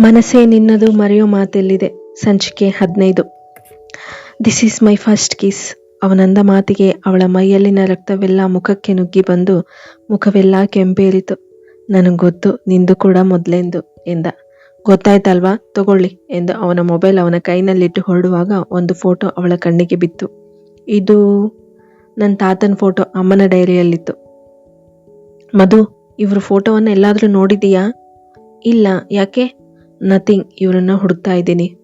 ಮನಸ್ಸೇ ನಿನ್ನದು ಮರೆಯೋ ಮಾತೆಲ್ಲಿದೆ. ಸಂಚಿಕೆ ಹದಿನೈದು. This is my first kiss ಅವನಂದ ಮಾತಿಗೆ ಅವಳ ಮೈಯಲ್ಲಿನ ರಕ್ತವೆಲ್ಲ ಮುಖಕ್ಕೆ ನುಗ್ಗಿ ಬಂದು ಮುಖವೆಲ್ಲ ಕೆಂಪೇರಿತು. ನನಗೆ ಗೊತ್ತು, ನಿಂದು ಕೂಡ ಮೊದಲೆಂದು ಎಂದ. ಗೊತ್ತಾಯ್ತಲ್ವಾ? ತಗೊಳ್ಳಿ ಎಂದು ಅವನ ಮೊಬೈಲ್ ಅವನ ಕೈನಲ್ಲಿಟ್ಟು ಹೊರಡುವಾಗ ಒಂದು ಫೋಟೋ ಅವಳ ಕಣ್ಣಿಗೆ ಬಿತ್ತು. ಇದು ನನ್ನ ತಾತನ ಫೋಟೋ, ಅಮ್ಮನ ಡೈರಿಯಲ್ಲಿತ್ತು. ಮಧು, ಇವ್ರ ಫೋಟೋವನ್ನು ಎಲ್ಲಾದರೂ ನೋಡಿದೀಯಾ? ಇಲ್ಲ, ಯಾಕೆ? ನಥಿಂಗ್ ಇವರನ್ನ ಹುಡುಕ್ತಾ ಇದ್ದೀನಿ.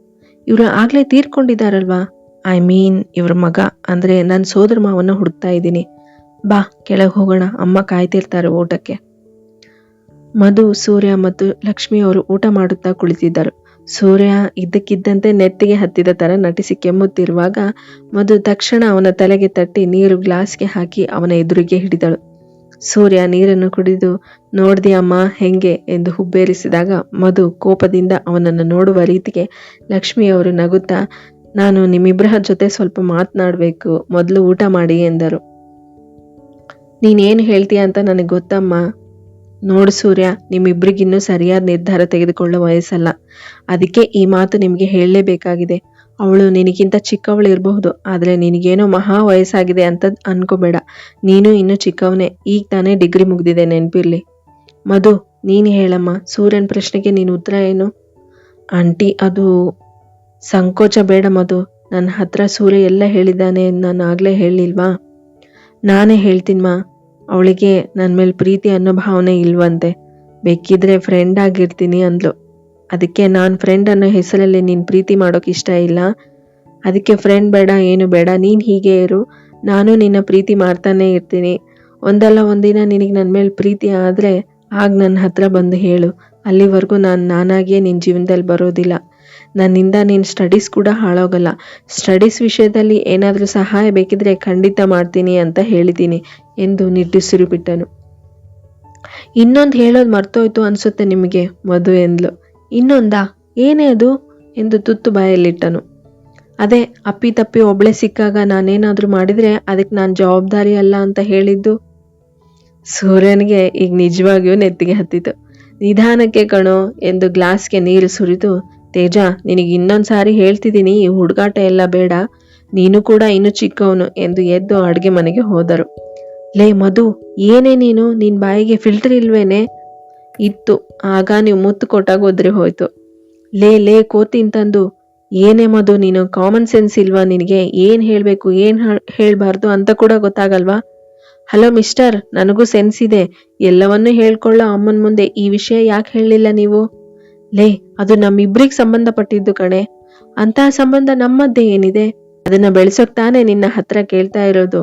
ಇವರು ಆಗಲೇ ತೀರ್ಕೊಂಡಿದ್ದಾರಲ್ವಾ? ಐ ಮೀನ್ ಇವ್ರ ಮಗ ಅಂದರೆ ನನ್ನ ಸೋದರ ಮಾವನ್ನ ಹುಡುಕ್ತಾ ಇದ್ದೀನಿ. ಬಾ, ಕೆಳಗೆ ಹೋಗೋಣ. ಅಮ್ಮ ಕಾಯ್ತಿರ್ತಾರೆ ಊಟಕ್ಕೆ ಮಧು, ಸೂರ್ಯ ಮತ್ತು ಲಕ್ಷ್ಮಿ ಅವರು ಊಟ ಮಾಡುತ್ತಾ ಕುಳಿತಿದ್ದರು. ಸೂರ್ಯ ಇದ್ದಕ್ಕಿದ್ದಂತೆ ನೆತ್ತಿಗೆ ಹತ್ತಿದ ಥರ ನಟಿಸಿ ಕೆಮ್ಮುತ್ತಿರುವಾಗ ಮಧು ತಕ್ಷಣ ಅವನ ತಲೆಗೆ ತಟ್ಟಿ ನೀರು ಗ್ಲಾಸ್ಗೆ ಹಾಕಿ ಅವನ ಎದುರಿಗೆ ಹಿಡಿದಳು. ಸೂರ್ಯ ನೀರನ್ನು ಕುಡಿದು, ನೋಡ್ದಿ ಅಮ್ಮ, ಹೆಂಗೆ ಎಂದು ಹುಬ್ಬೇರಿಸಿದಾಗ ಮಧು ಕೋಪದಿಂದ ಅವನನ್ನು ನೋಡುವ ರೀತಿಗೆ ಲಕ್ಷ್ಮಿಯವರು ನಗುತ್ತಾ, ನಾನು ನಿಮ್ಮಿಬ್ಬರ ಜೊತೆ ಸ್ವಲ್ಪ ಮಾತನಾಡಬೇಕು, ಮೊದಲು ಊಟ ಮಾಡಿ ಎಂದರು. ನೀನೇನು ಹೇಳ್ತೀಯ ಅಂತ ನನಗೆ ಗೊತ್ತಮ್ಮ. ನೋಡು ಸೂರ್ಯ ನಿಮ್ಮಿಬ್ರಿಗಿನ್ನೂ ಸರಿಯಾದ ನಿರ್ಧಾರ ತೆಗೆದುಕೊಳ್ಳೋ ವಯಸ್ಸಲ್ಲ. ಅದಕ್ಕೆ ಈ ಮಾತು ನಿಮಗೆ ಹೇಳಲೇಬೇಕಾಗಿದೆ. ಅವಳು ನಿನಗಿಂತ ಚಿಕ್ಕವಳು ಇರಬಹುದು, ಆದರೆ ನಿನಗೇನೋ ಮಹಾ ವಯಸ್ಸಾಗಿದೆ ಅಂತ ಅನ್ಕೋಬೇಡ. ನೀನು ಇನ್ನೂ ಚಿಕ್ಕವನೇ, ಈಗ ತಾನೇ ಡಿಗ್ರಿ ಮುಗ್ದಿದೆ, ನೆನಪಿರ್ಲಿ. ಮಧು, ನೀನು ಹೇಳಮ್ಮ, ಸೂರ್ಯನ ಪ್ರಶ್ನೆಗೆ ನೀನು ಉತ್ತರ ಏನು? ಆಂಟಿ, ಅದು ಸಂಕೋಚ ಬೇಡ ಮಧು. ನನ್ನ ಹತ್ರ ಸೂರ್ಯ ಎಲ್ಲ ಹೇಳಿದ್ದಾನೆ, ನಾನು ಆಗಲೇ ಹೇಳಿಲ್ವಾ ನಾನೇ ಹೇಳ್ತೀನಮ್ಮ ಅವಳಿಗೆ ನನ್ನ ಮೇಲೆ ಪ್ರೀತಿ ಅನ್ನೋ ಭಾವನೆ ಇಲ್ವಂತೆ. ಬೇಕಿದ್ರೆ ಫ್ರೆಂಡ್ ಆಗಿರ್ತೀನಿ ಅಂದ್ಲು. ಅದಕ್ಕೆ ನಾನು ಫ್ರೆಂಡ್ ಅನ್ನೋ ಹೆಸರಲ್ಲಿ ನೀನು ಪ್ರೀತಿ ಮಾಡೋಕೆ ಇಷ್ಟ ಇಲ್ಲ. ಅದಕ್ಕೆ ಫ್ರೆಂಡ್ ಬೇಡ, ಏನು ಬೇಡ, ನೀನು ಹೀಗೆ ಇರು. ನಾನು ನಿನ್ನ ಪ್ರೀತಿ ಮಾಡ್ತಾನೆ ಇರ್ತೀನಿ. ಒಂದಲ್ಲ ಒಂದಿನ ನಿನಗೆ ನನ್ನ ಮೇಲೆ ಪ್ರೀತಿ ಆದರೆ ಆಗ ನನ್ನ ಹತ್ರ ಬಂದು ಹೇಳು. ಅಲ್ಲಿವರೆಗೂ ನಾನು ನಾನಾಗಿಯೇ ನಿನ್ನ ಜೀವನದಲ್ಲಿ ಬರೋದಿಲ್ಲ. ನನ್ನಿಂದ ನಿನ್ನ ಸ್ಟಡೀಸ್ ಕೂಡ ಹಾಳೋಗಲ್ಲ. ಸ್ಟಡೀಸ್ ವಿಷಯದಲ್ಲಿ ಏನಾದರೂ ಸಹಾಯ ಬೇಕಿದ್ರೆ ಖಂಡಿತ ಮಾಡ್ತೀನಿ ಅಂತ ಹೇಳಿದ್ದೀನಿ ಎಂದು ನಿಟ್ಟುಸಿರು ಬಿಟ್ಟನು. ಇನ್ನೊಂದು ಹೇಳೋದು ಮರ್ತೋಯ್ತು ಅನಿಸುತ್ತೆ ನಿಮಗೆ, ಮಧು ಎಂದ್ಲು. ಇನ್ನೊಂದಾ? ಏನೇ ಅದು? ಎಂದು ತುತ್ತು ಬಾಯಲ್ಲಿಟ್ಟನು. ಅದೇ, ಅಪ್ಪಿ ತಪ್ಪಿ ಒಬ್ಳೆ ಸಿಕ್ಕಾಗ ನಾನೇನಾದರೂ ಮಾಡಿದರೆ ಅದಕ್ಕೆ ನಾನು ಜವಾಬ್ದಾರಿ ಅಲ್ಲ ಅಂತ ಹೇಳಿದ್ದು? ಸೂರ್ಯನಿಗೆ ಈಗ ನಿಜವಾಗಿಯೂ ನೆತ್ತಿಗೆ ಹತ್ತಿತು. ನಿಧಾನಕ್ಕೆ ಕಣೋ ಎಂದು ಗ್ಲಾಸ್ಗೆ ನೀರು ಸುರಿದು, ತೇಜ, ನಿನಗೆ ಇನ್ನೊಂದು ಸಾರಿ ಹೇಳ್ತಿದ್ದೀನಿ, ಈ ಹುಡುಗಾಟ ಎಲ್ಲ ಬೇಡ. ನೀನು ಕೂಡ ಇನ್ನು ಚಿಕ್ಕವನು ಎಂದು ಎದ್ದು ಅಡುಗೆ ಮನೆಗೆ ಹೋದರು. ಲೇ ಮಧು, ಏನೇ ನೀನು? ನಿನ್ನ ಬಾಯಿಗೆ ಫಿಲ್ಟರ್ ಇಲ್ವೇನೆ? ಇತ್ತು. ಆಗ ನೀವು ಮುತ್ತು ಕೊಟ್ಟಾಗ ಒದ್ರಿ ಹೋಯ್ತು. ಲೇ ಲೇ, ಕೋತಿನ್ ತಂದು, ಏನೇ ಮದು ನೀನು ಕಾಮನ್ ಸೆನ್ಸ್ ಇಲ್ವಾ ನಿನಗೆ? ಏನು ಹೇಳಬೇಕು, ಏನು ಹೇಳಬಾರ್ದು ಅಂತ ಕೂಡ ಗೊತ್ತಾಗಲ್ವಾ? ಹಲೋ ಮಿಸ್ಟರ್, ನನಗೂ ಸೆನ್ಸ್ ಇದೆ. ಎಲ್ಲವನ್ನೂ ಹೇಳ್ಕೊಳ್ಳೋ ಅಮ್ಮನ ಮುಂದೆ ಈ ವಿಷಯ ಯಾಕೆ ಹೇಳಲಿಲ್ಲ ನೀವು? ಲೇ, ಅದು ನಮ್ಮಿಬ್ರಿಗೆ ಸಂಬಂಧಪಟ್ಟಿದ್ದು ಕಣೆ. ಅಂತಹ ಸಂಬಂಧ ನಮ್ಮದ್ದೇ ಏನಿದೆ? ಅದನ್ನ ಬೆಳೆಸೋಕ್ ತಾನೇ ನಿನ್ನ ಹತ್ರ ಕೇಳ್ತಾ ಇರೋದು.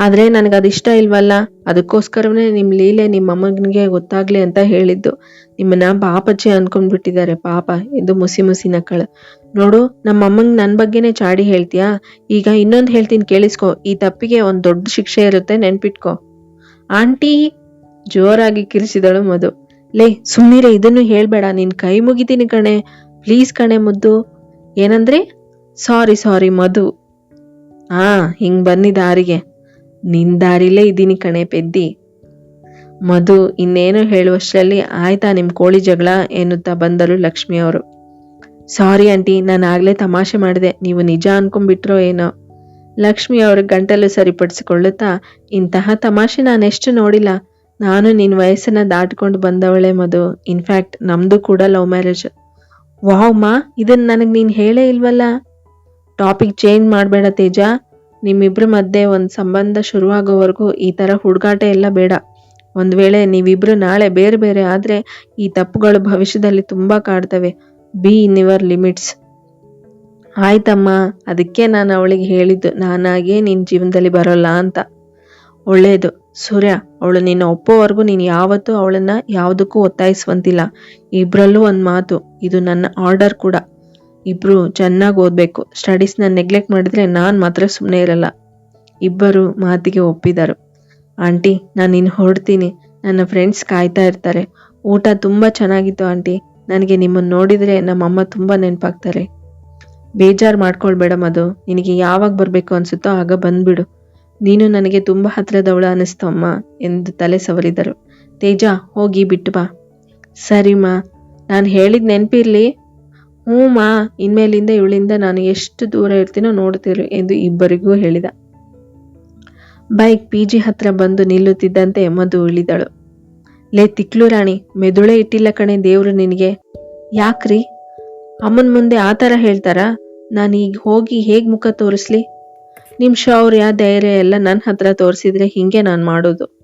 ಆದ್ರೆ ನನಗೆ ಇಷ್ಟ ಇಲ್ವಲ್ಲ? ಅದಕ್ಕೋಸ್ಕರವೇ ನಿಮ್ಮ ಲೀಲೆ ನಿಮ್ಮ ಅಮ್ಮನಿಗೆ ಗೊತ್ತಾಗ್ಲಿ ಅಂತ ಹೇಳಿದ್ದು. ನಿಮ್ಮನ್ನ ಪಾಪಚ್ಚಿ ಅನ್ಕೊಂಡ್ಬಿಟ್ಟಿದ್ದಾರೆ ಪಾಪ. ಇದು ಮುಸಿ ಮುಸಿ ನಕ್ಕಳು ನೋಡು, ನಮ್ಮ ಅಮ್ಮಂಗೆ ನನ್ನ ಬಗ್ಗೆನೇ ಚಾಡಿ ಹೇಳ್ತೀಯಾ? ಈಗ ಇನ್ನೊಂದು ಹೇಳ್ತೀನಿ ಕೇಳಿಸ್ಕೊ. ಈ ತಪ್ಪಿಗೆ ಒಂದು ದೊಡ್ಡ ಶಿಕ್ಷೆ ಇರುತ್ತೆ, ನೆನ್ಪಿಟ್ಕೊ. ಆಂಟಿ ಜೋರಾಗಿ ಕಿರಿಸಿದಳು ಮಧು. ಲೇ ಸುಮ್ಮನಿರೆ ಇದನ್ನು ಹೇಳ್ಬೇಡ. ನಿನ್ ಕೈ ಮುಗಿತೀನಿ ಕಣೆ. ಪ್ಲೀಸ್ ಕಣೆ ಮುದ್ದು. ಏನಂದ್ರೆ? ಸಾರಿ ಸಾರಿ ಮಧು. ಹಾ ಹಿಂಗ್ ಬನ್ನಿ ದಾರಿಗೆ. ನಿನ್ ದಾರಿಲೇ ಇದ್ದೀನಿ ಕಣೆ ಪೆದ್ದಿ. ಮಧು ಇನ್ನೇನು ಹೇಳುವಷ್ಟರಲ್ಲಿ ಆಯ್ತಾ ನಿಮ್ ಕೋಳಿ ಜಗಳ ಎನ್ನುತ್ತಾ ಬಂದರು ಲಕ್ಷ್ಮಿಯವರು ಸಾರಿ ಆಂಟಿ, ನಾನು ಆಗ್ಲೇ ತಮಾಷೆ ಮಾಡಿದೆ, ನೀವು ನಿಜ ಅನ್ಕೊಂಡ್ಬಿಟ್ರೋ ಏನೋ. ಲಕ್ಷ್ಮಿ ಅವರು ಗಂಟಲು ಸರಿಪಡಿಸಿಕೊಳ್ಳುತ್ತಾ, ಇಂತಹ ತಮಾಷೆ ನಾನೆಷ್ಟು ನೋಡಿಲ್ಲ. ನಾನು ನಿನ್ನ ವಯಸ್ಸನ್ನ ದಾಟ್ಕೊಂಡು ಬಂದವಳೆ ಮಧು. ಇನ್ಫ್ಯಾಕ್ಟ್ ನಮ್ದು ಕೂಡ ಲವ್ ಮ್ಯಾರೇಜ್. ವಾವ್ ಮಾ ಇದನ್ನ ನನಗೆ ನೀನು ಹೇಳೇ ಇಲ್ವಲ್ಲ? ಟಾಪಿಕ್ ಚೇಂಜ್ ಮಾಡಬೇಡ ತೇಜ. ನಿಮ್ಮಿಬ್ರ ಮಧ್ಯೆ ಒಂದು ಸಂಬಂಧ ಶುರುವಾಗೋವರೆಗೂ ಈ ಥರ ಹುಡುಗಾಟ ಎಲ್ಲ ಬೇಡ. ಒಂದು ವೇಳೆ ನೀವಿಬ್ರು ನಾಳೆ ಬೇರೆ ಬೇರೆ ಆದರೆ ಈ ತಪ್ಪುಗಳು ಭವಿಷ್ಯದಲ್ಲಿ ತುಂಬ ಕಾಡ್ತವೆ. ಬಿ ಇನ್ ಯುವರ್ ಲಿಮಿಟ್ಸ್ ಆಯ್ತಮ್ಮ, ಅದಕ್ಕೆ ನಾನು ಅವಳಿಗೆ ಹೇಳಿದ್ದು, ನಾನಾಗೆ ನಿನ್ನ ಜೀವನದಲ್ಲಿ ಬರೋಲ್ಲ ಅಂತ. ಒಳ್ಳೆಯದು ಸೂರ್ಯ, ಅವಳು ನಿನ್ನ ಒಪ್ಪೋವರೆಗೂ ನೀನು ಯಾವತ್ತೂ ಅವಳನ್ನು ಯಾವುದಕ್ಕೂ ಒತ್ತಾಯಿಸುವಂತಿಲ್ಲ. ಇಬ್ಬರಲ್ಲೂ ಒಂದು ಮಾತು, ಇದು ನನ್ನ ಆರ್ಡರ್ ಕೂಡ. ಇಬ್ರು ಚೆನ್ನಾಗಿ ಓದಬೇಕು. ಸ್ಟಡೀಸ್ನ ನೆಗ್ಲೆಕ್ಟ್ ಮಾಡಿದ್ರೆ ನಾನು ಮಾತ್ರ ಸುಮ್ಮನೆ ಇರಲ್ಲ. ಇಬ್ಬರು ಮಾತಿಗೆ ಒಪ್ಪಿದರು. ಆಂಟಿ, ನಾನು ಇನ್ನು ಹೊರಡ್ತೀನಿ. ನನ್ನ ಫ್ರೆಂಡ್ಸ್ ಕಾಯ್ತಾ ಇರ್ತಾರೆ. ಊಟ ತುಂಬ ಚೆನ್ನಾಗಿತ್ತು ಆಂಟಿ. ನನಗೆ ನಿಮ್ಮನ್ನು ನೋಡಿದರೆ ನಮ್ಮಮ್ಮ ತುಂಬ ನೆನಪಾಗ್ತಾರೆ. ಬೇಜಾರು ಮಾಡ್ಕೊಳ್ಬೇಡ ಮದು ನಿನಗೆ ಯಾವಾಗ ಬರಬೇಕು ಅನಿಸುತ್ತೋ ಆಗ ಬಂದ್ಬಿಡು. ನೀನು ನನಗೆ ತುಂಬ ಹತ್ತಿರದವಳ ಅನ್ನಿಸ್ತು ಅಮ್ಮ, ಎಂದು ತಲೆ ಸವರಿದರು. ತೇಜ, ಹೋಗಿ ಬಿಟ್ಟು ಬಾ. ಸರಿಮ್ಮ ನಾನು ಹೇಳಿದ ನೆನಪಿರ್ಲಿ. ಹ್ಞೂ ಮಾ, ಇನ್ಮೇಲಿಂದ ಇವಳಿಂದ ನಾನು ಎಷ್ಟು ದೂರ ಇರ್ತೀನೋ ನೋಡ್ತಿರು ಎಂದು ಇಬ್ಬರಿಗೂ ಹೇಳಿದ. ಬೈಕ್ ಪಿ ಜಿ ಹತ್ರ ಬಂದು ನಿಲ್ಲುತ್ತಿದ್ದಂತೆ ಮಧು ಇಳಿದಳು. ಲೇ ತಿಕ್ಲು ರಾಣಿ, ಮೆದುಳೆ ಇಟ್ಟಿಲ್ಲ ಕಣೆ ದೇವ್ರು ನಿನಗೆ. ಯಾಕ್ರಿ? ಅಮ್ಮನ ಮುಂದೆ ಆ ಥರ ಹೇಳ್ತಾರಾ? ನಾನು ಈಗ ಹೋಗಿ ಹೇಗೆ ಮುಖ ತೋರಿಸ್ಲಿ? ನಿಮ್ಮ ಶೌರ್ಯ, ಧೈರ್ಯ ಎಲ್ಲ ನನ್ನ ಹತ್ರ ತೋರಿಸಿದ್ರೆ ಹಿಂಗೆ ನಾನು ಮಾಡೋದು.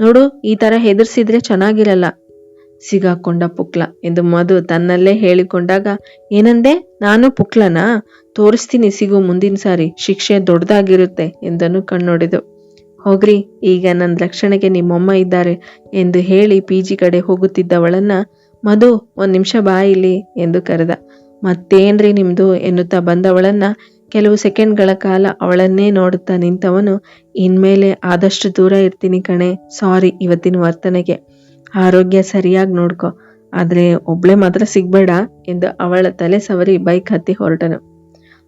ನೋಡು, ಈ ಥರ ಹೆದರ್ಸಿದ್ರೆ ಚೆನ್ನಾಗಿರಲ್ಲ. ಸಿಗಾಕೊಂಡ ಪುಕ್ಲ ಎಂದು ಮಧು ತನ್ನಲ್ಲೇ ಹೇಳಿಕೊಂಡಾಗ, ಏನಂದೆ? ನಾನು ಪುಕ್ಲನಾ? ತೋರಿಸ್ತೀನಿ ಸಿಗು ಮುಂದಿನ ಸಾರಿ, ಶಿಕ್ಷೆ ದೊಡ್ಡದಾಗಿರುತ್ತೆ, ಎಂದನು ಕಣ್ಣೊಡೆದು. ಹೋಗ್ರಿ, ಈಗ ನನ್ನ ರಕ್ಷಣೆಗೆ ನಿಮ್ಮಮ್ಮ ಇದ್ದಾರೆ, ಎಂದು ಹೇಳಿ ಪಿ ಜಿ ಕಡೆ ಹೋಗುತ್ತಿದ್ದವಳನ್ನ, ಮಧು, ಒಂದು ನಿಮಿಷ ಬಾ ಇಲ್ಲಿ, ಎಂದು ಕರೆದ. ಮತ್ತೇನ್ರಿ ನಿಮ್ದು? ಎನ್ನುತ್ತಾ ಬಂದವಳನ್ನ, ಕೆಲವು ಸೆಕೆಂಡ್ಗಳ ಕಾಲ ಅವಳನ್ನೇ ನೋಡುತ್ತಾ ನಿಂತವನು, ಇನ್ಮೇಲೆ ಆದಷ್ಟು ದೂರ ಇರ್ತೀನಿ ಕಣೆ, ಸಾರಿ ಇವತ್ತಿನ ವರ್ತನೆಗೆ. ಆರೋಗ್ಯ ಸರಿಯಾಗಿ ನೋಡ್ಕೊ. ಆದ್ರೆ ಒಬ್ಳೆ ಮಾತ್ರ ಸಿಗ್ಬೇಡ ಎಂದು ಅವಳ ತಲೆ ಸವರಿ ಬೈಕ್ ಹತ್ತಿ ಹೊರಟನು.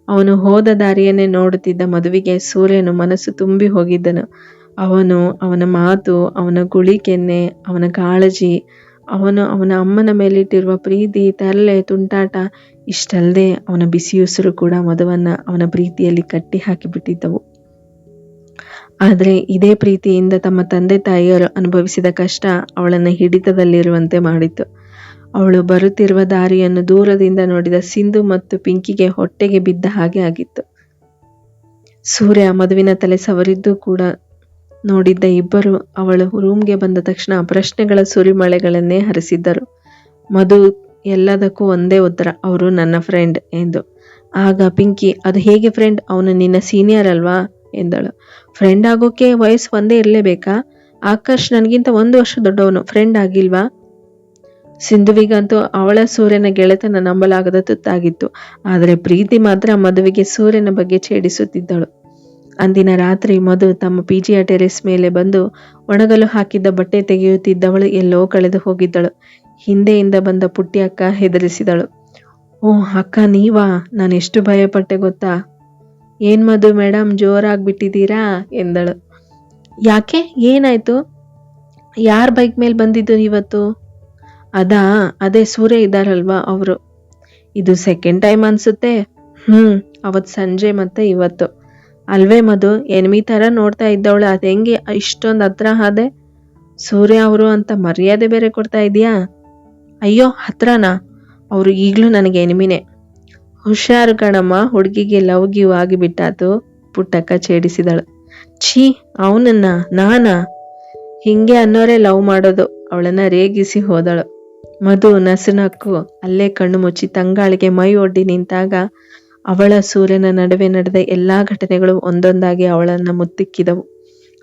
ಅವನು ಹೋದ ದಾರಿಯನ್ನೇ ನೋಡುತ್ತಿದ್ದ ಮದುವಿಗೆ ಸೂರ್ಯನು ಮನಸ್ಸು ತುಂಬಿ ಹೋಗಿದ್ದನು. ಅವನು ಅವನ ಮಾತು, ಅವನ ಗುಳಿ ಕೆನ್ನೆ, ಅವನ ಕಾಳಜಿ, ಅವನು ಅವನ ಅಮ್ಮನ ಮೇಲಿಟ್ಟಿರುವ ಪ್ರೀತಿ, ತರಲೆ, ತುಂಟಾಟ ಇಷ್ಟಲ್ಲದೆ ಅವನ ಬಿಸಿಯುಸಿರು ಕೂಡ ಮಧುವನ್ನ ಅವನ ಪ್ರೀತಿಯಲ್ಲಿ ಕಟ್ಟಿ ಹಾಕಿಬಿಟ್ಟಿದ್ದವು ಆದರೆ ಇದೇ ಪ್ರೀತಿಯಿಂದ ತಮ್ಮ ತಂದೆ ತಾಯಿಯರು ಅನುಭವಿಸಿದ ಕಷ್ಟ ಅವಳನ್ನು ಹಿಡಿತದಲ್ಲಿರುವಂತೆ ಮಾಡಿತ್ತು ಅವಳು ಬರುತ್ತಿರುವ ದಾರಿಯನ್ನು ದೂರದಿಂದ ನೋಡಿದ ಸಿಂಧು ಮತ್ತು ಪಿಂಕಿಗೆ ಹೊಟ್ಟೆಗೆ ಬಿದ್ದ ಹಾಗೆ ಆಗಿತ್ತು. ಸೂರ್ಯ ಮದುವಿನ ತಲೆ ಸವರಿದ್ದು ಕೂಡ ನೋಡಿದ್ದ ಇಬ್ಬರು ಅವಳು ರೂಮ್ಗೆ ಬಂದ ತಕ್ಷಣ ಪ್ರಶ್ನೆಗಳ ಸುರಿಮಳೆಗಳನ್ನೇ ಹರಿಸಿದ್ದರು. ಮಧು, ಎಲ್ಲದಕ್ಕೂ ಒಂದೇ ಉತ್ತರ, ಅವರು ನನ್ನ ಫ್ರೆಂಡ್ ಎಂದು. ಆಗ ಪಿಂಕಿ, ಅದು ಹೇಗೆ ಫ್ರೆಂಡ್ ಅವನು ನಿನ್ನ ಸೀನಿಯರ್ ಅಲ್ವಾ? ಎಂದಳು. ಫ್ರೆಂಡ್ ಆಗೋಕೆ ವಯಸ್ಸು ಒಂದೇ ಇರಲೇಬೇಕಾ? ಆಕಾಶ್ ನನಗಿಂತ ಒಂದು ವರ್ಷ ದೊಡ್ಡವನು. ಫ್ರೆಂಡ್ ಆಗಿಲ್ವಾ? ಸಿಂಧುವಿಗಂತೂ ಅವಳ ಸೂರ್ಯನ ಗೆಳೆತನ ನಂಬಲಾಗದ ತುತ್ತಾಗಿತ್ತು. ಆದರೆ ಪ್ರೀತಿ ಮಾತ್ರ ಮದುವೆಗೆ ಸೂರ್ಯನ ಬಗ್ಗೆ ಛೇಡಿಸುತ್ತಿದ್ದಳು. ಅಂದಿನ ರಾತ್ರಿ ಮಧು ತಮ್ಮ ಪಿಜಿಯ ಟೆರೆಸ್ ಮೇಲೆ ಬಂದು ಒಣಗಲು ಹಾಕಿದ್ದ ಬಟ್ಟೆ ತೆಗೆಯುತ್ತಿದ್ದವಳು ಎಲ್ಲೋ ಕಳೆದು ಹೋಗಿದ್ದಳು. ಹಿಂದೆಯಿಂದ ಬಂದ ಪುಟ್ಟಿ ಅಕ್ಕ ಹೆದರಿಸಿದಳು. ಓ ಅಕ್ಕ ನೀವಾ? ನಾನು ಎಷ್ಟು ಭಯಪಟ್ಟೆ ಗೊತ್ತಾ? ಏನ್ ಮಧು ಮೇಡಮ್ ಜೋರಾಗ್ಬಿಟ್ಟಿದ್ದೀರಾ? ಎಂದಳು. ಯಾಕೆ? ಏನಾಯ್ತು? ಯಾರ ಬೈಕ್ ಮೇಲೆ ಬಂದಿದ್ದು ಇವತ್ತು ಅದಾ, ಅದೇ ಸೂರ್ಯ ಇದ್ದಾರಲ್ವಾ ಅವರು. ಇದು ಸೆಕೆಂಡ್ ಟೈಮ್ ಅನ್ಸುತ್ತೆ. ಹ್ಮ್, ಅವತ್ ಸಂಜೆ ಮತ್ತೆ ಇವತ್ತು. ಅಲ್ವೇ ಮಧು ಎನ್ಮಿ ತರ ನೋಡ್ತಾ ಇದ್ದವಳು, ಅದ ಹೆಂಗೆ ಇಷ್ಟೊಂದು ಹತ್ರ ಆದೆ? ಸೂರ್ಯ ಅವರು ಅಂತ ಮರ್ಯಾದೆ ಬೇರೆ ಕೊಡ್ತಾ ಇದೀಯಾ? ಅಯ್ಯೋ, ಹತ್ರನಾ? ಅವರು ಈಗಲೂ ನನಗೆ ಎನಿಮಿನೇ ಹುಷಾರು ಕಣಮ್ಮ, ಹುಡುಗಿಗೆ ಲವ್ ಗಿವ್ ಆಗಿಬಿಟ್ಟಾತು, ಪುಟ್ಟಕ್ಕ ಛೇಡಿಸಿದಳು. ಛೀ, ಅವನನ್ನ, ನಾನ? ಹಿಂಗೆ ಅನ್ನೋರೆ ಲವ್ ಮಾಡೋದು, ಅವಳನ್ನ ರೇಗಿಸಿ ಹೋದಳು. ಮಧು ನಸುನಕ್ಕು ಅಲ್ಲೇ ಕಣ್ಣು ಮುಚ್ಚಿ ತಂಗಾಳಿಗೆ ಮೈ ಒಡ್ಡಿ ನಿಂತಾಗ, ಅವಳ ಸೂರ್ಯನ ನಡುವೆ ನಡೆದ ಎಲ್ಲಾ ಘಟನೆಗಳು ಒಂದೊಂದಾಗಿ ಅವಳನ್ನ ಮುತ್ತಿಕ್ಕಿದವು.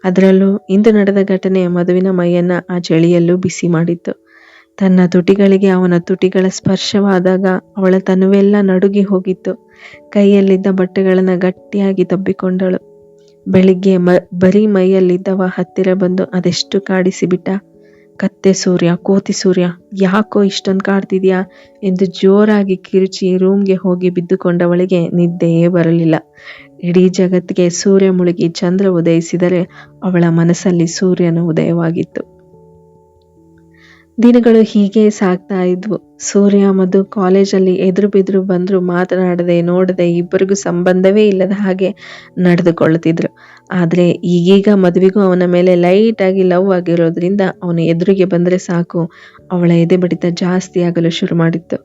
ಅದರಲ್ಲೂ ಇಂದು ನಡೆದ ಘಟನೆ ಮಧುವಿನ ಮೈಯನ್ನ ಆ ಚಳಿಯಲ್ಲೂ ಬಿಸಿ ಮಾಡಿತ್ತು. ತನ್ನ ತುಟಿಗಳಿಗೆ ಅವನ ತುಟಿಗಳ ಸ್ಪರ್ಶವಾದಾಗ ಅವಳ ತನುವೆಲ್ಲ ನಡುಗಿ ಹೋಗಿತ್ತು. ಕೈಯಲ್ಲಿದ್ದ ಬಟ್ಟೆಗಳನ್ನು ಗಟ್ಟಿಯಾಗಿ ತಬ್ಬಿಕೊಂಡಳು. ಬೆಳಿಗ್ಗೆ ಮ, ಬರೀ ಮೈಯಲ್ಲಿದ್ದವ ಹತ್ತಿರ ಬಂದು ಅದೆಷ್ಟು ಕಾಡಿಸಿಬಿಟ್ಟ ಕತ್ತೆ ಸೂರ್ಯ, ಕೋತಿ ಸೂರ್ಯ, ಯಾಕೋ ಇಷ್ಟೊಂದು ಕಾಡ್ತಿದ್ಯಾ ಎಂದು ಜೋರಾಗಿ ಕಿರುಚಿ ರೂಮ್ಗೆ ಹೋಗಿ ಬಿದ್ದುಕೊಂಡವಳಿಗೆ ನಿದ್ದೆಯೇ ಬರಲಿಲ್ಲ. ಇಡೀ ಜಗತ್ತಿಗೆ ಸೂರ್ಯ ಮುಳುಗಿ ಚಂದ್ರ ಉದಯಿಸಿದರೆ ಅವಳ ಮನಸ್ಸಲ್ಲಿ ಸೂರ್ಯನ ಉದಯವಾಗಿತ್ತು. ದಿನಗಳು ಹೀಗೆ ಸಾಗ್ತಾ ಇದ್ವು. ಸೂರ್ಯ ಮಧು ಕಾಲೇಜಲ್ಲಿ ಎದುರು ಬಿದ್ರು ಬಂದ್ರು ಮಾತನಾಡದೆ ನೋಡದೆ ಇಬ್ಬರಿಗೂ ಸಂಬಂಧವೇ ಇಲ್ಲದ ಹಾಗೆ ನಡೆದುಕೊಳ್ಳುತ್ತಿದ್ರು. ಆದ್ರೆ ಈಗೀಗ ಮದುವೆಗೂ ಅವನ ಮೇಲೆ ಲೈಟ್ ಆಗಿ ಲವ್ ಆಗಿರೋದ್ರಿಂದ ಅವನು ಎದುರಿಗೆ ಬಂದ್ರೆ ಸಾಕು. ಅವಳ ಎದೆ ಬಡಿತ ಜಾಸ್ತಿ ಆಗಲು ಶುರು ಮಾಡಿತ್ತು.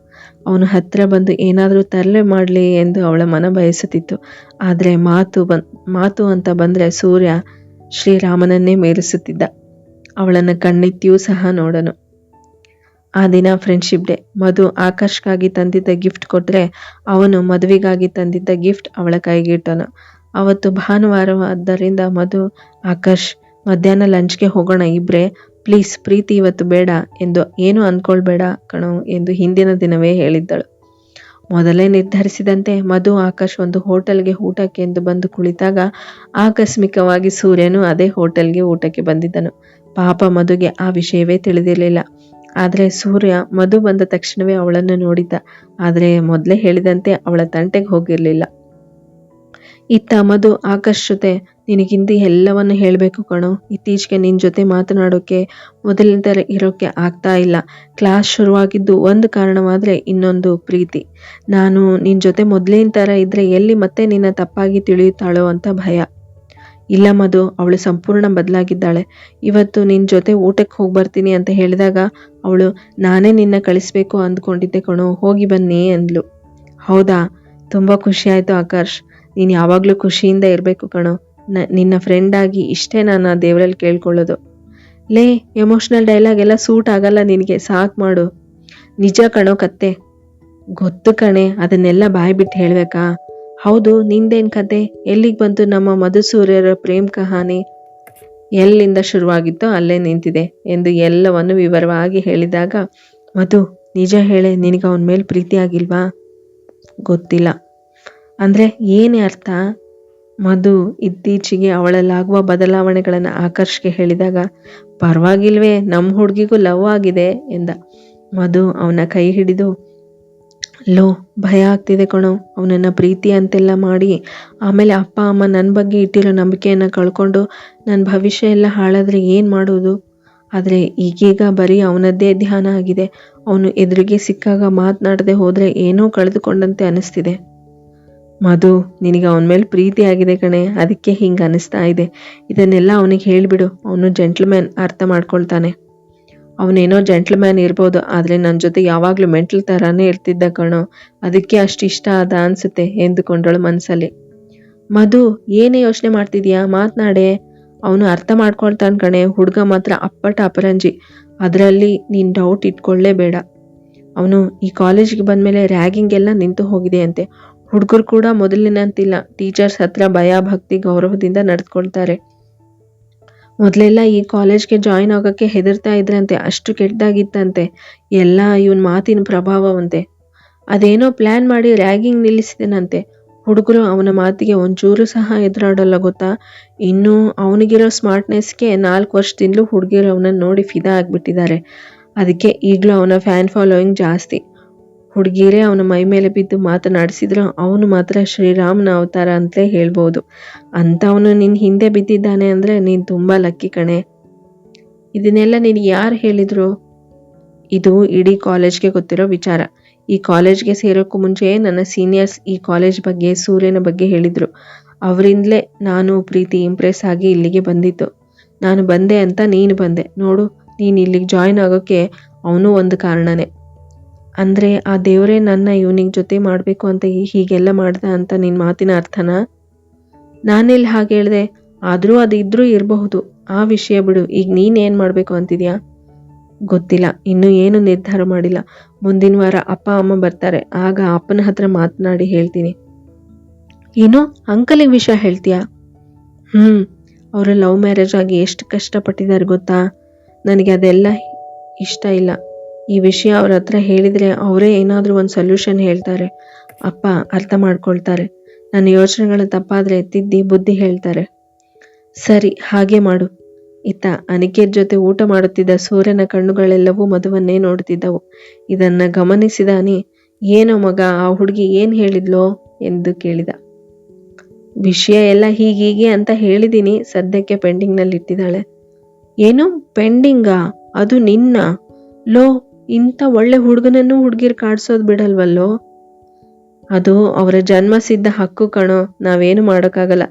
ಅವನು ಹತ್ರ ಬಂದು ಏನಾದರೂ ತರಲೆ ಮಾಡಲಿ ಎಂದು ಅವಳ ಮನ ಬಯಸುತ್ತಿತ್ತು. ಆದ್ರೆ ಮಾತು ಬನ್, ಮಾತು ಅಂತ ಬಂದ್ರೆ ಸೂರ್ಯ ಶ್ರೀರಾಮನನ್ನೇ ಮೇಲಿಸುತ್ತಿದ್ದ. ಅವಳನ್ನು ಕಣ್ಣೆತ್ತಿಯೂ ಸಹ ನೋಡನು. ಆ ದಿನ ಫ್ರೆಂಡ್ಶಿಪ್ ಡೇ ಮಧು ಆಕಾಶ್ಗಾಗಿ ತಂದಿದ್ದ ಗಿಫ್ಟ್ ಕೊಟ್ಟರೆ ಅವನು ಮದುವೆಗಾಗಿ ತಂದಿದ್ದ ಗಿಫ್ಟ್ ಅವಳ ಕೈಗೆ ಇಟ್ಟನು. ಅವತ್ತು ಭಾನುವಾರವಾದ್ದರಿಂದ ಮಧು ಆಕಾಶ್ ಮಧ್ಯಾಹ್ನ ಲಂಚ್ಗೆ ಹೋಗೋಣ ಇಬ್ರೆ. ಪ್ಲೀಸ್ ಪ್ರೀತಿ ಇವತ್ತು ಬೇಡ ಎಂದು ಏನು ಅಂದ್ಕೊಳ್ಬೇಡ ಕಣೋ ಎಂದು ಹಿಂದಿನ ದಿನವೇ ಹೇಳಿದ್ದಳು. ಮೊದಲೇ ನಿರ್ಧರಿಸಿದಂತೆ ಮಧು ಆಕಾಶ್ ಒಂದು ಹೋಟೆಲ್ಗೆ ಊಟಕ್ಕೆ ಎಂದು ಬಂದು ಕುಳಿತಾಗ ಆಕಸ್ಮಿಕವಾಗಿ ಸೂರ್ಯನು ಅದೇ ಹೋಟೆಲ್ಗೆ ಊಟಕ್ಕೆ ಬಂದಿದ್ದನು. ಪಾಪ ಮಧುಗೆ ಆ ವಿಷಯವೇ ತಿಳಿದಿರಲಿಲ್ಲ. ಆದರೆ ಸೂರ್ಯ ಮಧು ಬಂದ ತಕ್ಷಣವೇ ಅವಳನ್ನು ನೋಡಿದ್ದ. ಆದರೆ ಮೊದಲೇ ಹೇಳಿದಂತೆ ಅವಳ ತಂಟೆಗೆ ಹೋಗಿರಲಿಲ್ಲ. ಇತ್ತ ಮಧು ಆಕಾಶ್ ಜೊತೆ ನಿನಗಿಂದು ಎಲ್ಲವನ್ನು ಹೇಳಬೇಕು ಕಣೋ. ಇತ್ತೀಚೆಗೆ ನಿನ್ನ ಜೊತೆ ಮಾತನಾಡೋಕ್ಕೆ ಮೊದಲಿಂದ ಇರೋಕ್ಕೆ ಆಗ್ತಾ ಇಲ್ಲ. ಕ್ಲಾಸ್ ಶುರುವಾಗಿದ್ದು ಒಂದು ಕಾರಣವಾದರೆ ಇನ್ನೊಂದು ಪ್ರೀತಿ. ನಾನು ನಿನ್ನ ಜೊತೆ ಮೊದಲಿನ ಥರ ಇದ್ದರೆ ಎಲ್ಲಿ ಮತ್ತೆ ನಿನ್ನ ತಪ್ಪಾಗಿ ತಿಳಿಯುತ್ತಾಳೋ ಅಂತ ಭಯ. ಇಲ್ಲ ಮಧು, ಅವಳು ಸಂಪೂರ್ಣ ಬದಲಾಗಿದ್ದಾಳೆ. ಇವತ್ತು ನಿನ್ನ ಜೊತೆ ಊಟಕ್ಕೆ ಹೋಗಿ ಬರ್ತೀನಿ ಅಂತ ಹೇಳಿದಾಗ ಅವಳು, ನಾನೇ ನಿನ್ನ ಕಳಿಸ್ಬೇಕು ಅಂದ್ಕೊಂಡಿದ್ದೆ ಕಣೋ, ಹೋಗಿ ಬನ್ನಿ ಅಂದ್ಲು. ಹೌದಾ? ತುಂಬ ಖುಷಿಯಾಯಿತು ಆಕರ್ಷ್ ನೀನು ಯಾವಾಗಲೂ ಖುಷಿಯಿಂದ ಇರಬೇಕು ಕಣೋ. ನ, ನಿನ್ನ ಫ್ರೆಂಡ್ ಆಗಿ ಇಷ್ಟೇ ನಾನು ಆ ದೇವರಲ್ಲಿ ಕೇಳ್ಕೊಳ್ಳೋದು. ಲೇ ಎಮೋಷ್ನಲ್ ಡೈಲಾಗ್ ಎಲ್ಲ ಸೂಟ್ ಆಗಲ್ಲ ನಿನಗೆ, ಸಾಕು ಮಾಡು. ನಿಜ ಕಣೋ ಕತ್ತೆ. ಗೊತ್ತು ಕಣೆ, ಅದನ್ನೆಲ್ಲ ಬಾಯಿ ಬಿಟ್ಟು ಹೇಳಬೇಕಾ? ಹೌದು, ನಿಂದೇನು ಕತೆ? ಎಲ್ಲಿಗೆ ಬಂತು ನಮ್ಮ ಮಧುಸೂರ್ಯರ ಪ್ರೇಮ್ ಕಹಾನಿ? ಎಲ್ಲಿಂದ ಶುರುವಾಗಿತ್ತೋ ಅಲ್ಲೇ ನಿಂತಿದೆ ಎಂದು ಎಲ್ಲವನ್ನು ವಿವರವಾಗಿ ಹೇಳಿದಾಗ, ಮಧು, ನಿಜ ಹೇಳೆ, ನಿನಗೆ ಅವನ ಮೇಲೆ ಪ್ರೀತಿ ಆಗಿಲ್ವಾ? ಗೊತ್ತಿಲ್ಲ. ಅಂದರೆ ಏನೇ ಅರ್ಥ? ಮಧು ಇತ್ತೀಚೆಗೆ ಅವಳಲ್ಲಾಗುವ ಬದಲಾವಣೆಗಳನ್ನು ಆಕರ್ಷ್ಗೆ ಹೇಳಿದಾಗ, ಪರವಾಗಿಲ್ವೇ ನಮ್ಮ ಹುಡುಗಿಗೂ ಲವ್ ಆಗಿದೆ ಎಂದ. ಮಧು ಅವನ ಕೈ ಹಿಡಿದು ಲೋ, ಭಯ ಆಗ್ತಿದೆ ಕಣೋ. ಅವನನ್ನು ಪ್ರೀತಿ ಅಂತೆಲ್ಲ ಮಾಡಿ, ಆಮೇಲೆ ಅಪ್ಪ, ಅಮ್ಮ ನನ್ನ ಬಗ್ಗೆ ಇಟ್ಟಿರೋ ನಂಬಿಕೆಯನ್ನು ಕಳ್ಕೊಂಡು ನನ್ನ ಭವಿಷ್ಯ ಎಲ್ಲ ಹಾಳಾದರೆ ಏನು ಮಾಡೋದು? ಆದರೆ ಈಗೀಗ ಬರೀ ಅವನದ್ದೇ ಧ್ಯಾನ ಆಗಿದೆ. ಅವನು ಎದುರಿಗೆ ಸಿಕ್ಕಾಗ ಮಾತನಾಡದೆ ಹೋದರೆ ಏನೋ ಕಳೆದುಕೊಂಡಂತೆ ಅನಿಸ್ತಿದೆ. ಮಧು, ನಿನಗೆ ಅವನ ಮೇಲೆ ಪ್ರೀತಿ ಆಗಿದೆ ಕಣೆ. ಅದಕ್ಕೆ ಹಿಂಗೆ ಅನಿಸ್ತಾ ಇದೆ. ಇದನ್ನೆಲ್ಲ ಅವನಿಗೆ ಹೇಳಿಬಿಡು. ಅವನು ಜೆಂಟ್ಲ್ಮ್ಯಾನ್ ಅರ್ಥ ಮಾಡ್ಕೊಳ್ತಾನೆ. ಅವನೇನೋ ಜೆಂಟ್ಲ್ಮ್ಯಾನ್ ಇರ್ಬೋದು, ಆದರೆ ನನ್ನ ಜೊತೆ ಯಾವಾಗಲೂ ಮೆಂಟಲ್ ಥರನೇ ಇರ್ತಿದ್ದ ಕಣೋ. ಅದಕ್ಕೆ ಅಷ್ಟು ಇಷ್ಟ ಆದ ಅನಿಸುತ್ತೆ ಎಂದುಕೊಂಡಳು ಮನಸ್ಸಲ್ಲಿ ಮಧು, ಏನೇ ಯೋಚನೆ ಮಾಡ್ತಿದ್ಯಾ? ಮಾತನಾಡೆ. ಅವನು ಅರ್ಥ ಮಾಡ್ಕೊಳ್ತಾನೆ ಕಣೆ. ಹುಡುಗ ಮಾತ್ರ ಅಪ್ಪಟ ಅಪರಂಜಿ. ಅದರಲ್ಲಿ ನೀನು ಡೌಟ್ ಇಟ್ಕೊಳ್ಳೇಬೇಡ ಅವನು, ಈ ಕಾಲೇಜಿಗೆ ಬಂದಮೇಲೆ ರ್ಯಾಗಿಂಗ್ ಎಲ್ಲ ನಿಂತು ಹೋಗಿದೆ ಅಂತೆ ಹುಡುಗರು ಕೂಡ ಮೊದಲಿನಂತಿಲ್ಲ. ಟೀಚರ್ಸ್ ಹತ್ರ ಭಯ, ಭಕ್ತಿ, ಗೌರವದಿಂದ ನಡೆದುಕೊಳ್ತಾರೆ. ಮೊದಲೆಲ್ಲ ಈ ಕಾಲೇಜ್ಗೆ ಜಾಯಿನ್ ಆಗೋಕ್ಕೆ ಹೆದರ್ತಾ ಇದ್ರಂತೆ, ಅಷ್ಟು ಕೆಟ್ಟದಾಗಿತ್ತಂತೆ. ಎಲ್ಲ ಇವನ್ ಮಾತಿನ ಪ್ರಭಾವವಂತೆ. ಅದೇನೋ ಪ್ಲ್ಯಾನ್ ಮಾಡಿ ರ್ಯಾಗಿಂಗ್ ನಿಲ್ಲಿಸಿದನಂತೆ. ಹುಡುಗರು ಅವನ ಮಾತಿಗೆ ಒಂಚೂರು ಸಹ ಎದುರಾಡಲ್ಲ ಗೊತ್ತಾ? ಇನ್ನು ಅವನಿಗಿರೋ ಸ್ಮಾರ್ಟ್ನೆಸ್ಗೆ ನಾಲ್ಕು ವರ್ಷದಿಂದಲೂ ಹುಡುಗಿರು ಅವನನ್ನು ನೋಡಿ ಫಿದಾ ಆಗಿಬಿಟ್ಟಿದ್ದಾರೆ. ಅದಕ್ಕೆ ಈಗಲೂ ಅವನ ಫ್ಯಾನ್ ಫಾಲೋಯಿಂಗ್ ಜಾಸ್ತಿ. ಹುಡುಗಿರೇ ಅವನ ಮೈ ಮೇಲೆ ಬಿದ್ದು ಮಾತನಾಡಿಸಿದ್ರು ಅವನು ಮಾತ್ರ ಶ್ರೀರಾಮನ ಅವತಾರ ಅಂತಲೇ ಹೇಳ್ಬೋದು. ಅಂಥವನು ನಿನ್ನ ಹಿಂದೆ ಬಿದ್ದಿದ್ದಾನೆ ಅಂದರೆ ನೀನು ತುಂಬ ಲಕ್ಕಿ ಕಣೆ. ಇದನ್ನೆಲ್ಲ ನೀನು ಯಾರು ಹೇಳಿದರು? ಇದು ಇಡೀ ಕಾಲೇಜ್ಗೆ ಗೊತ್ತಿರೋ ವಿಚಾರ. ಈ ಕಾಲೇಜ್ಗೆ ಸೇರೋಕ್ಕೂ ಮುಂಚೆ ನನ್ನ ಸೀನಿಯರ್ಸ್ ಈ ಕಾಲೇಜ್ ಬಗ್ಗೆ, ಸೂರ್ಯನ ಬಗ್ಗೆ ಹೇಳಿದರು. ಅವರಿಂದಲೇ ನಾನು ಪ್ರೀತಿ ಇಂಪ್ರೆಸ್ ಆಗಿ ಇಲ್ಲಿಗೆ ಬಂದಿತ್ತು ನಾನು ಬಂದೆ ಅಂತ ನೀನು ಬಂದೆ. ನೋಡು, ನೀನು ಇಲ್ಲಿಗೆ ಜಾಯಿನ್ ಆಗೋಕ್ಕೆ ಅವನು ಒಂದು ಕಾರಣನೇ. ಅಂದರೆ ಆ ದೇವರೇ ನನ್ನ ಇವನಿಗೆ ಜೊತೆ ಮಾಡಬೇಕು ಅಂತ ಹೀಗೆಲ್ಲ ಮಾಡ್ದ ಅಂತ ನಿನ್ನ ಮಾತಿನ ಅರ್ಥನಾ? ನಾನೆಲ್ಲಿ ಹಾಗೆ ಹೇಳಿದೆ, ಆದರೂ ಅದು ಇರಬಹುದು. ಆ ವಿಷಯ ಬಿಡು, ಈಗ ನೀನೇನು ಮಾಡಬೇಕು ಅಂತಿದ್ಯಾ? ಗೊತ್ತಿಲ್ಲ, ಇನ್ನೂ ಏನು ನಿರ್ಧಾರ ಮಾಡಿಲ್ಲ. ಮುಂದಿನ ವಾರ ಅಪ್ಪ, ಅಮ್ಮ ಬರ್ತಾರೆ, ಆಗ ಅಪ್ಪನ ಹತ್ರ ಮಾತನಾಡಿ ಹೇಳ್ತೀನಿ. ಏನು, ಅಂಕಲಿಗೆ ವಿಷಯ ಹೇಳ್ತೀಯಾ? ಹ್ಞೂ ಅವರು ಲವ್ ಮ್ಯಾರೇಜ್ ಆಗಿ ಎಷ್ಟು ಕಷ್ಟಪಟ್ಟಿದ್ದಾರೆ ಗೊತ್ತಾ? ನನಗೆ ಅದೆಲ್ಲ ಇಷ್ಟ ಇಲ್ಲ. ಈ ವಿಷಯ ಅವ್ರ ಹತ್ರ ಹೇಳಿದರೆ ಅವರೇ ಏನಾದರೂ ಒಂದು ಸೊಲ್ಯೂಷನ್ ಹೇಳ್ತಾರೆ. ಅಪ್ಪ, ಅರ್ಥ ಮಾಡ್ಕೊಳ್ತಾರೆ. ನನ್ನ ಯೋಚನೆಗಳು ತಪ್ಪಾದರೆ ತಿದ್ದಿ ಬುದ್ಧಿ ಹೇಳ್ತಾರೆ. ಸರಿ, ಹಾಗೆ ಮಾಡು. ಇತ್ತ, ಅನಿಕೇತ್ ಜೊತೆ ಊಟ ಮಾಡುತ್ತಿದ್ದ ಸೂರ್ಯನ ಕಣ್ಣುಗಳೆಲ್ಲವೂ ಮಧುವನ್ನೇ ನೋಡುತ್ತಿದ್ದವು ಇದನ್ನ ಗಮನಿಸಿದ ಅನಿ, ಏನೋ ಮಗ, ಆ ಹುಡುಗಿ ಏನು ಹೇಳಿದ್ಲೋ? ಎಂದು ಕೇಳಿದ. ವಿಷಯ ಎಲ್ಲ ಹೀಗೀಗೆ ಅಂತ ಹೇಳಿದ್ದೀನಿ ಸದ್ಯಕ್ಕೆ ಪೆಂಡಿಂಗ್ನಲ್ಲಿ ಇಟ್ಟಿದ್ದಾಳೆ ಏನು ಪೆಂಡಿಂಗಾ ಅದು ನಿನ್ನ? ಲೋ ಇಂಥ ಒಳ್ಳೆ ಹುಡುಗನನ್ನು ಹುಡುಗಿರ್ ಕಾಡ್ಸೋದು ಬಿಡಲ್ವಲ್ಲೋ? ಅದು ಅವರ ಜನ್ಮಸಿದ್ಧ ಹಕ್ಕು ಕಣೋ, ನಾವೇನು ಮಾಡೋಕ್ಕಾಗಲ್ಲ.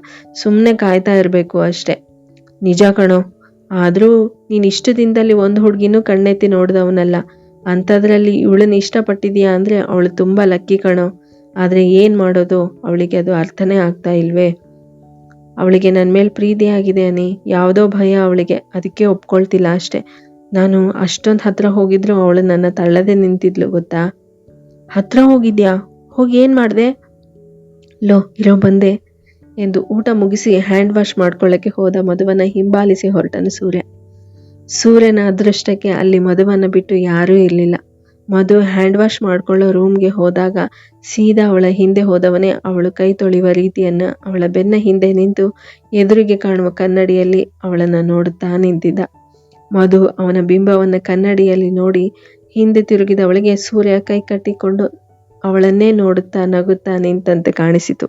ಸುಮ್ಮನೆ ಕಾಯ್ತಾ ಇರಬೇಕು ಅಷ್ಟೆ. ನಿಜ ಕಣೋ, ಆದರೂ ನೀನು ಇಷ್ಟು ದಿನದಲ್ಲಿ ಒಂದು ಹುಡುಗಿನೂ ಕಣ್ಣೆತ್ತಿ ನೋಡಿದವನಲ್ಲ. ಅಂಥದ್ರಲ್ಲಿ ಇವಳನ್ನ ಇಷ್ಟಪಟ್ಟಿದೀಯಾ ಅಂದರೆ ಅವಳು ತುಂಬ ಲಕ್ಕಿ ಕಣೋ. ಆದರೆ ಏನು ಮಾಡೋದು? ಅವಳಿಗೆ ಅದು ಅರ್ಥನೇ ಆಗ್ತಾ ಇಲ್ವೇ? ಅವಳಿಗೆ ನನ್ನ ಮೇಲೆ ಪ್ರೀತಿ ಆಗಿದೆ ಅನಿ. ಯಾವುದೋ ಭಯ ಅವಳಿಗೆ. ಅದಕ್ಕೆ ಒಪ್ಕೊಳ್ತಿಲ್ಲ ಅಷ್ಟೆ. ನಾನು ಅಷ್ಟೊಂದು ಹತ್ರ ಹೋಗಿದ್ರು ಅವಳು ನನ್ನ ತಳ್ಳದೆ ನಿಂತಿದ್ಲು, ಗೊತ್ತಾ? ಹತ್ರ ಹೋಗಿದ್ಯಾ? ಹೋಗಿ ಏನು ಮಾಡ್ದೆ? ಲೋ, ಇರೋ ಬಂದೆ ಎಂದು ಊಟ ಮುಗಿಸಿ ಹ್ಯಾಂಡ್ ವಾಶ್ ಮಾಡ್ಕೊಳ್ಳೋಕ್ಕೆ ಹೋದ ಮಧುವನ್ನ ಹಿಂಬಾಲಿಸಿ ಹೊರಟನು ಸೂರ್ಯ. ಸೂರ್ಯನ ಅದೃಷ್ಟಕ್ಕೆ ಅಲ್ಲಿ ಮಧುವನ್ನ ಬಿಟ್ಟು ಯಾರೂ ಇರಲಿಲ್ಲ. ಮಧು ಹ್ಯಾಂಡ್ ವಾಶ್ ಮಾಡ್ಕೊಳ್ಳೋ ರೂಮ್ಗೆ ಹೋದಾಗ ಸೀದಾ ಅವಳ ಹಿಂದೆ ಹೋದವನೇ ಅವಳು ಕೈ ತೊಳೆಯುವ ರೀತಿಯನ್ನು ಅವಳ ಬೆನ್ನ ಹಿಂದೆ ನಿಂತು ಎದುರಿಗೆ ಕಾಣುವ ಕನ್ನಡಿಯಲ್ಲಿ ಅವಳನ್ನು ನೋಡುತ್ತಾ ನಿಂತಿದ್ದ. ಮಧು ಅವನ ಬಿಂಬವನ್ನು ಕನ್ನಡಿಯಲ್ಲಿ ನೋಡಿ ಹಿಂದೆ ತಿರುಗಿದವಳಿಗೆ ಸೂರ್ಯ ಕೈ ಕಟ್ಟಿಕೊಂಡು ಅವಳನ್ನೇ ನೋಡುತ್ತಾ ನಗುತ್ತಾ ನಿಂತಂತೆ ಕಾಣಿಸಿತು.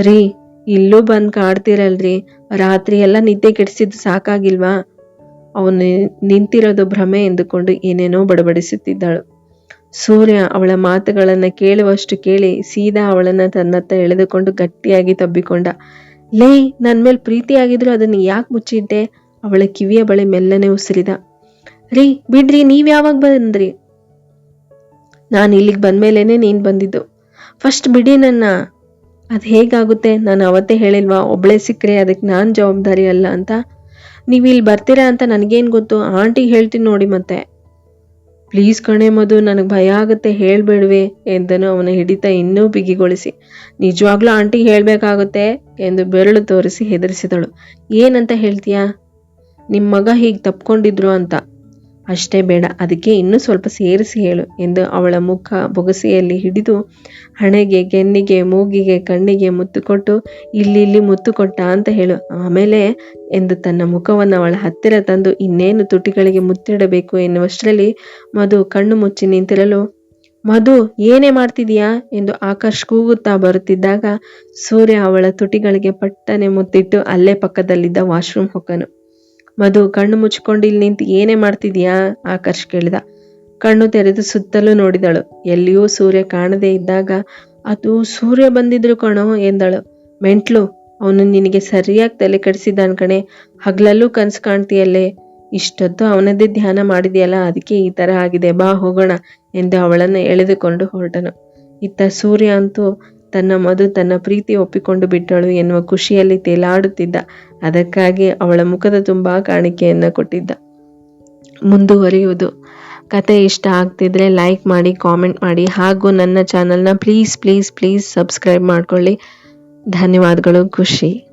ರೀ, ಇಲ್ಲೂ ಬಂದು ಕಾಡ್ತಿರಲ್ರಿ. ರಾತ್ರಿ ಎಲ್ಲ ನಿದ್ದೆ ಕೆಡಿಸಿದ್ದು ಸಾಕಾಗಿಲ್ವಾ? ಅವನು ನಿಂತಿರೋದು ಭ್ರಮೆ ಎಂದುಕೊಂಡು ಏನೇನೋ ಬಡಬಡಿಸುತ್ತಿದ್ದಳು. ಸೂರ್ಯ ಅವಳ ಮಾತುಗಳನ್ನು ಕೇಳುವಷ್ಟು ಕೇಳಿ ಸೀದಾ ಅವಳನ್ನ ತನ್ನತ್ತ ಎಳೆದುಕೊಂಡು ಗಟ್ಟಿಯಾಗಿ ತಬ್ಬಿಕೊಂಡ. ಲೇ ನನ್ನ ಮೇಲೆ ಪ್ರೀತಿಯಾಗಿದ್ರು ಅದನ್ನು ಯಾಕೆ ಮುಚ್ಚಿಟ್ಟೆ? ಅವಳ ಕಿವಿಯ ಬಳೆ ಮೆಲ್ಲನೆ ಉಸಿರಿದ, ರೀ, ಬಿಡ್ರಿ, ನೀವ್ ಯಾವಾಗ ಬಂದ್ರಿ? ನಾನು ಇಲ್ಲಿಗೆ ಬಂದ್ಮೇಲೇನೆ ನೀನ್ ಬಂದಿದ್ದು. ಫಸ್ಟ್ ಬಿಡಿ ನನ್ನ. ಅದು ಹೇಗಾಗುತ್ತೆ? ನಾನು ಅವತ್ತೇ ಹೇಳಿಲ್ವಾ, ಒಬ್ಳೆ ಸಿಕ್ಕರೆ ಅದಕ್ಕೆ ನಾನು ಜವಾಬ್ದಾರಿ ಅಲ್ಲ ಅಂತ. ನೀವು ಇಲ್ಲಿ ಬರ್ತೀರಾ ಅಂತ ನನಗೇನು ಗೊತ್ತು? ಆಂಟಿಗೆ ಹೇಳ್ತೀನಿ ನೋಡಿ ಮತ್ತೆ. ಪ್ಲೀಸ್ ಕಣೆ ಮಧು, ನನಗೆ ಭಯ ಆಗುತ್ತೆ, ಹೇಳ್ಬೇಡ್ವೆ, ಎಂದನು ಅವನ ಹಿಡಿತ ಇನ್ನೂ ಬಿಗಿಗೊಳಿಸಿ. ನಿಜವಾಗ್ಲೂ ಆಂಟಿಗೆ ಹೇಳಬೇಕಾಗುತ್ತೆ? ಎಂದು ಬೆರಳು ತೋರಿಸಿ ಹೆದರಿಸಿದಳು. ಏನಂತ ಹೇಳ್ತೀಯಾ? ನಿಮ್ಮ ಮಗ ಹೀಗೆ ತಪ್ಕೊಂಡಿದ್ರು ಅಂತ. ಅಷ್ಟೇ ಬೇಡ, ಅದಕ್ಕೆ ಇನ್ನೂ ಸ್ವಲ್ಪ ಸೇರಿಸಿ ಹೇಳು ಎಂದು ಅವಳ ಮುಖ ಬೊಗಸೆಯಲ್ಲಿ ಹಿಡಿದು ಹಣೆಗೆ, ಕೆನ್ನಿಗೆ, ಮೂಗಿಗೆ, ಕಣ್ಣಿಗೆ ಮುತ್ತು ಕೊಟ್ಟು, ಇಲ್ಲಿ ಇಲ್ಲಿ ಮುತ್ತು ಕೊಟ್ಟ ಅಂತ ಹೇಳು. ಆಮೇಲೆ ಎಂದು ತನ್ನ ಮುಖವನ್ನು ಅವಳ ಹತ್ತಿರ ತಂದು ಇನ್ನೇನು ತುಟಿಗಳಿಗೆ ಮುತ್ತಿಡಬೇಕು ಎನ್ನುವಷ್ಟರಲ್ಲಿ ಮಧು ಕಣ್ಣು ಮುಚ್ಚಿ ನಿಂತಿರಲು, ಮಧು ಏನೇ ಮಾಡ್ತಿದೀಯಾ ಎಂದು ಆಕಾಶ್ ಕೂಗುತ್ತಾ ಬರುತ್ತಿದ್ದಾಗ ಸೂರ್ಯ ಅವಳ ತುಟಿಗಳಿಗೆ ಪಟ್ಟನೆ ಮುತ್ತಿಟ್ಟು ಅಲ್ಲೇ ಪಕ್ಕದಲ್ಲಿದ್ದ ವಾಶ್ರೂಮ್ ಹೊಕ್ಕನು. ಮಧು, ಕಣ್ಣು ಮುಚ್ಕೊಂಡು ಇಲ್ಲಿ ನಿಂತು ಏನೇ ಮಾಡ್ತಿದ್ಯಾ? ಆಕರ್ಷ್ ಕೇಳಿದ. ಕಣ್ಣು ತೆರೆದು ಸುತ್ತಲೂ ನೋಡಿದಳು. ಎಲ್ಲಿಯೂ ಸೂರ್ಯ ಕಾಣದೇ ಇದ್ದಾಗ ಅದು ಸೂರ್ಯ ಬಂದಿದ್ರು ಕಣೋ ಎಂದಳು. ಮೆಂಟ್ಲು, ಅವನು ನಿನಗೆ ಸರಿಯಾಗಿ ತಲೆ ಕೆಡಿಸಿದ್ದಾನ ಕಣೆ. ಹಗ್ಲಲ್ಲೂ ಕನ್ಸು ಕಾಣ್ತೀಯಲ್ಲೇ? ಇಷ್ಟೊತ್ತು ಅವನದೇ ಧ್ಯಾನ ಮಾಡಿದೆಯಲ್ಲ, ಅದಕ್ಕೆ ಈ ತರ ಆಗಿದೆ. ಬಾ, ಹೋಗೋಣ ಎಂದು ಅವಳನ್ನು ಎಳೆದುಕೊಂಡು ಹೊರಟನು. ಇತ್ತ ಸೂರ್ಯ ಅಂತೂ ತನ್ನ ಮಧು ತನ್ನ ಪ್ರೀತಿ ಒಪ್ಪಿಕೊಂಡು ಬಿಟ್ಟಳು ಎನ್ನುವ ಖುಷಿಯಲ್ಲಿ ತೇಲಾಡುತ್ತಿದ್ದ ಅದಕ್ಕಾಗಿ ಅವಳ ಮುಖದ ತುಂಬ ಕಾಣಿಕೆಯನ್ನು ಕೊಟ್ಟಿದ್ದ. ಮುಂದುವರಿಯುವುದು. ಕತೆ ಇಷ್ಟ ಆಗ್ತಿದ್ರೆ ಲೈಕ್ ಮಾಡಿ ಕಾಮೆಂಟ್ ಮಾಡಿ, ಹಾಗೂ ನನ್ನ ಚಾನಲ್ನ ಪ್ಲೀಸ್ ಪ್ಲೀಸ್ ಪ್ಲೀಸ್ ಸಬ್ಸ್ಕ್ರೈಬ್ ಮಾಡ್ಕೊಳ್ಳಿ. ಧನ್ಯವಾದಗಳು, ಖುಷಿ.